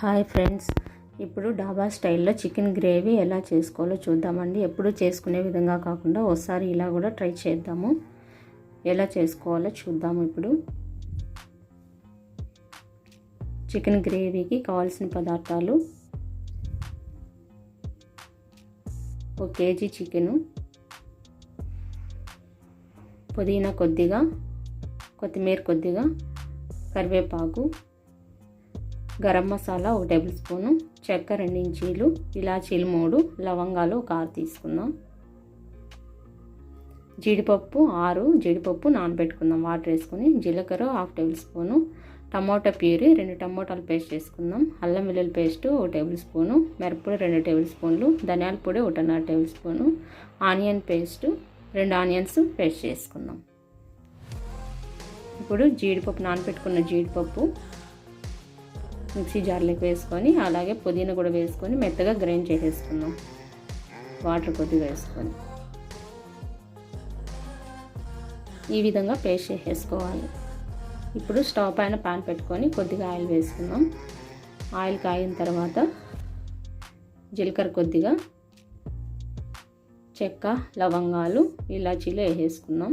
Hi friends. ఇప్పుడు డాబా స్టైల్లో చికెన్ గ్రేవీ ఎలా చేసుకోవాలో చూద్దామండి. ఎప్పుడు చేసుకునే విధంగా కాకుండా ఒకసారి ఇలా కూడా ట్రై చేద్దాము. ఎలా చేసుకోవాలో చూద్దాము ఇప్పుడు. చికెన్ గ్రేవీకి కావాల్సిన పదార్థాలు. ఒక కేజీ చికెను. పుదీనా కొద్దిగా. కొత్తిమీర కొద్దిగా. కరివేపాకు. గరం మసాలా ఒక టేబుల్ స్పూను చెక్క రెండు ఇంచీలు ఇలాచీలు మూడు లవంగాలు ఒక ఆరు తీసుకుందాం. జీడిపప్పు ఆరు జీడిపప్పు నానబెట్టుకుందాం. వాటర్ వేసుకొని జీలకర్ర half tablespoon tomato puree రెండు టమాటాలు పేస్ట్ చేసుకుందాం. అల్లం వెల్లుల్లి పేస్ట్ ఒక టేబుల్ స్పూను మిరప్పొడి రెండు టేబుల్ స్పూన్లు ధనియాల పొడి ఒకటిన్నర టేబుల్ స్పూను ఆనియన్ పేస్ట్ రెండు ఆనియన్స్ పేస్ట్ చేసుకుందాం. ఇప్పుడు జీడిపప్పు నానబెట్టుకున్న జీడిపప్పు మిక్సీ జార్లోకి వేసుకొని అలాగే పుదీనా కూడా వేసుకొని మెత్తగా గ్రైండ్ చేసేసుకుందాం. వాటర్ కొద్దిగా వేసుకొని. ఈ విధంగా పేస్ట్ చేసేసుకోవాలి. ఇప్పుడు స్టవ్ పైన పాన్ పెట్టుకొని కొద్దిగా ఆయిల్ వేసుకుందాం. ఆయిల్ కాగిన తర్వాత జీలకర్ర కొద్దిగా చెక్క లవంగాలు ఇలాచీలు వేసేసుకుందాం.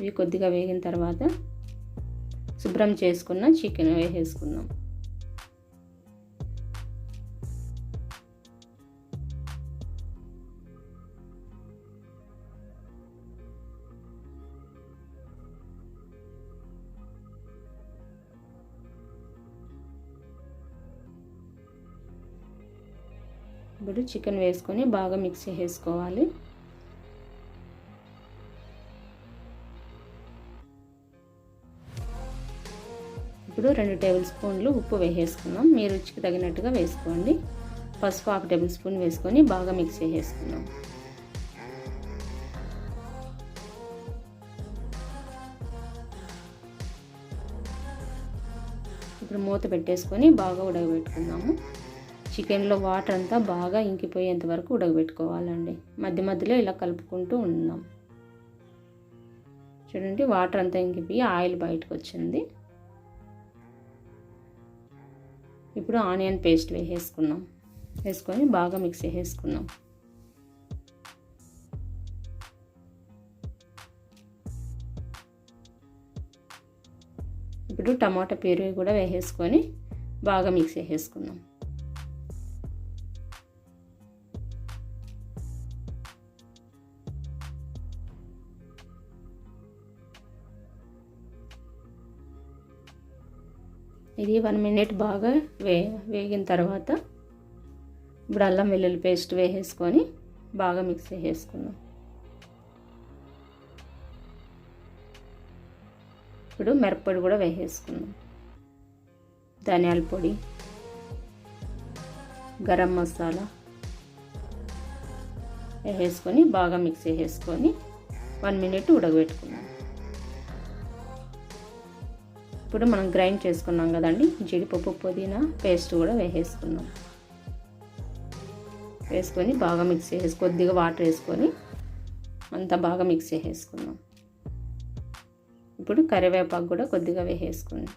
ఇవి కొద్దిగా వేగిన తర్వాత శుభ్రం చేసుకున్న చికెన్ వేసేసుకుందాం. ఇప్పుడు చికెన్ వేసుకొని బాగా మిక్స్ చేసుకోవాలి ఇప్పుడు రెండు టేబుల్ స్పూన్లు ఉప్పు వేసేసుకుందాం. మీ రుచికి తగినట్టుగా వేసుకోండి. పసుపు హాఫ్ టేబుల్ స్పూన్ వేసుకొని బాగా మిక్స్ చేసేసుకుందాం. ఇప్పుడు మూత పెట్టేసుకొని బాగా ఉడకబెట్టుకుందాము. చికెన్లో వాటర్ అంతా బాగా ఇంకిపోయేంత వరకు ఉడకబెట్టుకోవాలండి. మధ్య మధ్యలో ఇలా కలుపుకుంటూ ఉందాం. చూడండి వాటర్ అంతా ఇంకిపోయి ఆయిల్ బయటకు వచ్చింది. ఇప్పుడు ఆనియన్ పేస్ట్ వేసేసుకున్నాం. వేసుకొని బాగా మిక్స్ చేసేసుకున్నాం. ఇప్పుడు టమాటా ప్యూరీ కూడా వేసేసుకొని బాగా మిక్స్ వేసేసుకున్నాం ఇది వన్ మినిట్ బాగా వే వేగిన తర్వాత ఇప్పుడు అల్లం వెల్లుల్లి పేస్ట్ వేసేసుకొని బాగా మిక్స్ చేసేసుకుందాం. ఇప్పుడు మిరప్పొడి కూడా వేసేసుకుందాం. ధనియాల పొడి గరం మసాలా వేసేసుకొని బాగా మిక్స్ చేసేసుకొని వన్ మినిట్ ఉడకబెట్టుకుందాం. ఇప్పుడు మనం గ్రైండ్ చేసుకున్నాం కదండి. జీడిపప్పు పుదీనా పేస్ట్ కూడా వేసేసుకున్నాం. వేసుకొని బాగా మిక్స్ చేసి కొద్దిగా వాటర్ వేసుకొని అంతా బాగా మిక్స్ చేసేసుకున్నాం. ఇప్పుడు కరివేపాకు కూడా కొద్దిగా వేసేసుకున్నాం.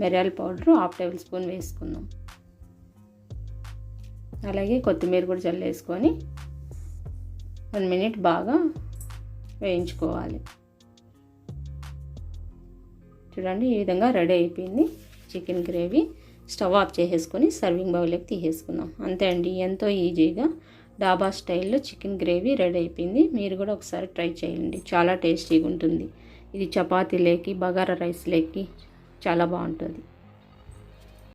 మిరియాల పౌడర్ హాఫ్ టేబుల్ స్పూన్ వేసుకుందాం అలాగే కొత్తిమీర కూడా చల్లేసుకొని వన్ మినిట్ బాగా వేయించుకోవాలి. చూడండి ఈ విధంగా రెడీ అయిపోయింది. చికెన్ గ్రేవీ స్టవ్ ఆఫ్ చేసేసుకొని సర్వింగ్ బౌల్లోకి తీసేసుకుందాం. అంతే అండి ఎంతో ఈజీగా డాబా స్టైల్లో చికెన్ గ్రేవీ రెడీ అయిపోయింది. మీరు కూడా ఒకసారి ట్రై చేయండి చాలా టేస్టీగా ఉంటుంది. ఇది చపాతీలేకి బగారా రైస్లేకి చాలా బాగుంటుంది.